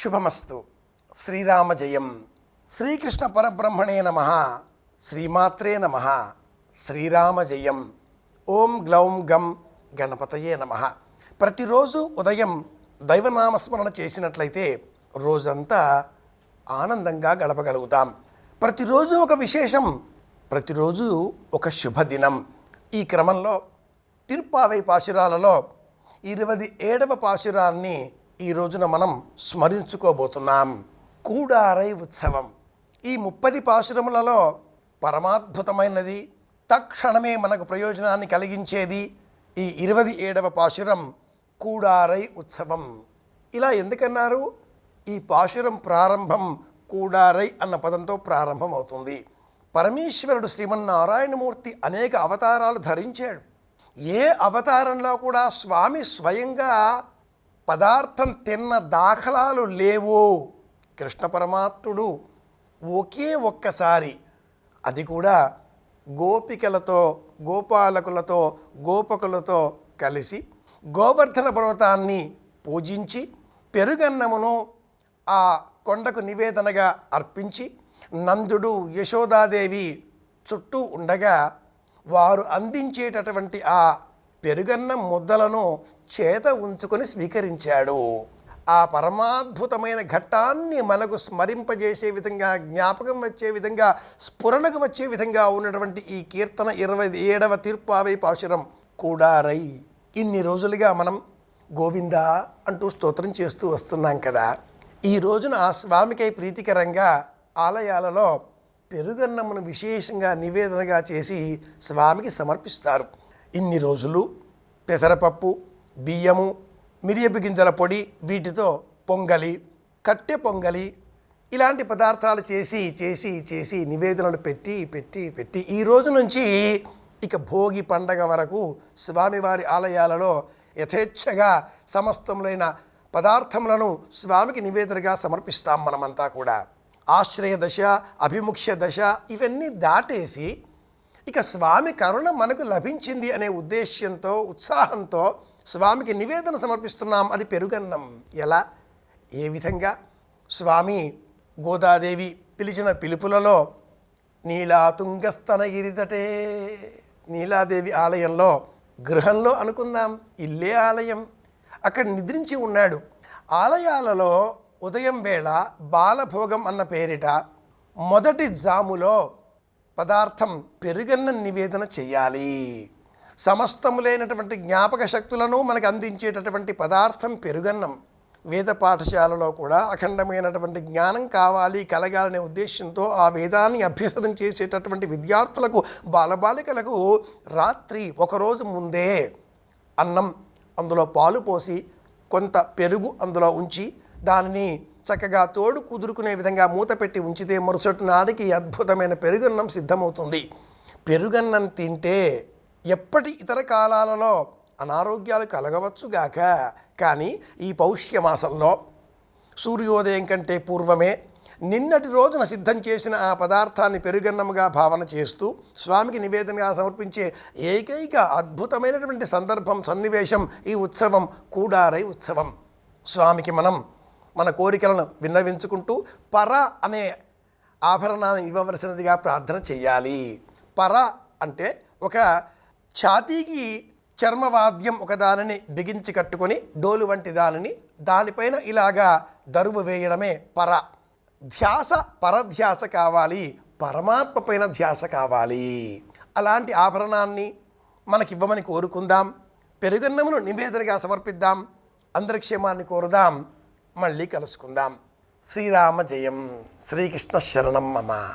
శుభమస్తు. శ్రీరామ జయం శ్రీకృష్ణ పరబ్రహ్మణే నమ. శ్రీమాత్రే నమ. శ్రీరామ జయం ఓం గ్లౌం గం గణపతయే నమ. ప్రతిరోజు ఉదయం దైవనామస్మరణ చేసినట్లయితే రోజంతా ఆనందంగా గడపగలుగుతాం. ప్రతిరోజు ఒక విశేషం ప్రతిరోజు ఒక శుభదినం. ఈ క్రమంలో తిరుప్పావై పాశురాలలో ఇరవై ఏడవ పాశురాన్ని ఈ రోజున మనం స్మరించుకోబోతున్నాం. కూడారై ఉత్సవం. ఈ ముప్పది పాశురములలో పరమాద్భుతమైనది తక్షణమే మనకు ప్రయోజనాన్ని కలిగించేది ఈ ఇరవై ఏడవ పాశురం కూడారై ఉత్సవం. ఇలా ఎందుకన్నారు? ఈ పాశురం ప్రారంభం కూడారై అన్న పదంతో ప్రారంభమవుతుంది. పరమేశ్వరుడు శ్రీమన్నారాయణమూర్తి అనేక అవతారాలు ధరించాడు. ఏ అవతారంలో కూడా స్వామి స్వయంగా పదార్థం తిన్న దాఖలాలు లేవు. కృష్ణ పరమాత్ముడు ఒకే ఒక్కసారి అది కూడా గోపికలతో గోపాలకులతో గోపకులతో కలిసి గోవర్ధన పర్వతాన్ని పూజించి పెరుగన్నమును ఆ కొండకు నివేదనగా అర్పించి నందుడు యశోదాదేవి చుట్టూ ఉండగా వారు అందించేటటువంటి ఆ పెరుగన్నం ముద్దలను చేత ఉంచుకొని స్వీకరించాడు. ఆ పరమాద్భుతమైన ఘట్టాన్ని మనకు స్మరింపజేసే విధంగా జ్ఞాపకం వచ్చే విధంగా స్ఫురణకు వచ్చే విధంగా ఉన్నటువంటి ఈ కీర్తన ఇరవై ఏడవ తీర్పావై పాశురం కూడారై ఇన్ని రోజులుగా మనం గోవిందా అంటూ స్తోత్రం చేస్తూ వస్తున్నాం కదా. ఈ రోజున ఆ స్వామికై ప్రీతికరంగా ఆలయాలలో పెరుగన్నమును విశేషంగా నివేదనగా చేసి స్వామికి సమర్పిస్తారు. ఇన్ని రోజులు పెసరపప్పు బియ్యము మిరియపు గింజల పొడి వీటితో పొంగలి కట్టె పొంగలి ఇలాంటి పదార్థాలు చేసి చేసి చేసి నివేదనలు పెట్టి పెట్టి పెట్టి ఈ రోజు నుంచి ఇక భోగి పండగ వరకు స్వామివారి ఆలయాలలో యథేచ్ఛగా సమస్తములైన పదార్థములను స్వామికి నివేదనగా సమర్పిస్తాం మనమంతా కూడా. ఆశ్రయ దశ అభిముఖ్య దశ ఇవన్నీ దాటేసి ఇక స్వామి కరుణ మనకు లభించింది అనే ఉద్దేశ్యంతో ఉత్సాహంతో స్వామికి నివేదన సమర్పిస్తున్నాం. అది పెరుగన్నం. ఎలా? ఏ విధంగా? స్వామి గోదాదేవి పిలిచిన పిలుపులలో నీలాతుంగస్తనగిరితటే నీలాదేవి ఆలయంలో గృహంలో అనుకుందాం. ఇల్లే ఆలయం. అక్కడ నిద్రించి ఉన్నాడు. ఆలయాలలో ఉదయం వేళ బాలభోగం అన్న పేరిట మొదటి జాములో పదార్థం పెరుగన్న నివేదన చేయాలి. సమస్తములైనటువంటి జ్ఞాపక శక్తులను మనకు అందించేటటువంటి పదార్థం పెరుగన్నం. వేద పాఠశాలలో కూడా అఖండమైనటువంటి జ్ఞానం కావాలి కలగాలనే ఉద్దేశంతో ఆ వేదాన్ని అభ్యసనం చేసేటటువంటి విద్యార్థులకు బాలబాలికలకు రాత్రి ఒకరోజు ముందే అన్నం అందులో పాలు పోసి కొంత పెరుగు అందులో ఉంచి దానిని చక్కగా తోడు కుదురుకునే విధంగా మూత పెట్టి ఉంచితే మరుసటి నాటికి అద్భుతమైన పెరుగన్నం సిద్ధమవుతుంది. పెరుగన్నం తింటే ఎప్పటి ఇతర కాలాలలో అనారోగ్యాలు కలగవచ్చుగాక కానీ ఈ పౌష్య మాసంలో సూర్యోదయం కంటే పూర్వమే నిన్నటి రోజున సిద్ధం చేసిన ఆ పదార్థాన్ని పెరుగన్నముగా భావన చేస్తూ స్వామికి నివేదనగా సమర్పించే ఏకైక అద్భుతమైనటువంటి సందర్భం సన్నివేశం ఈ ఉత్సవం కూడారై ఉత్సవం. స్వామికి మనం మన కోరికలను విన్నవించుకుంటూ పర అనే ఆభరణాన్ని ఇవ్వవలసినదిగా ప్రార్థన చేయాలి. పర అంటే ఒక ఛాతీకి చర్మవాద్యం ఒక దానిని బిగించి కట్టుకొని డోలు వంటి దానిని దానిపైన ఇలాగా దరువు వేయడమే పర. ధ్యాస పరధ్యాస కావాలి. పరమాత్మ పైన ధ్యాస కావాలి. అలాంటి ఆభరణాన్ని మనకివ్వమని కోరుకుందాం. పెరుగన్నమును నివేదనగా సమర్పిద్దాం. అందరి క్షేమాన్ని కోరుదాం. మళ్ళీ కలుసుకుందాం. శ్రీరామ జయం శ్రీకృష్ణ శరణం మమ.